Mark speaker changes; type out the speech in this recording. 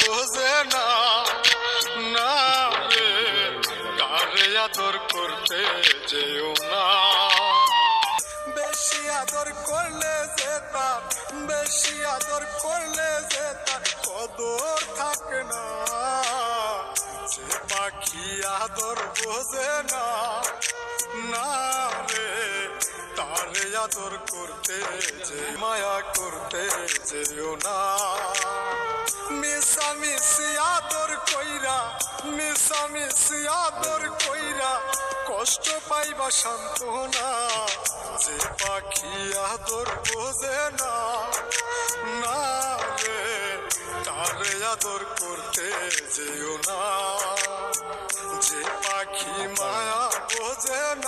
Speaker 1: বোঝে না না রে কারে আদর করতে যেও না। বেশি আদর করলে যে তার, বেশি আদর করলে যে তার কদর থাকে না। যে পাখি আদর বোঝে না না রে তারে আদর করতে যে, মায়া করতে যেও না। মিশামিশি আদর কইরা কষ্ট পাইবা সান্ত্বনা। যে পাখি আদর বোঝে না না রে, তার আদর করতে যেও না। যে পাখি মায়া বোঝে না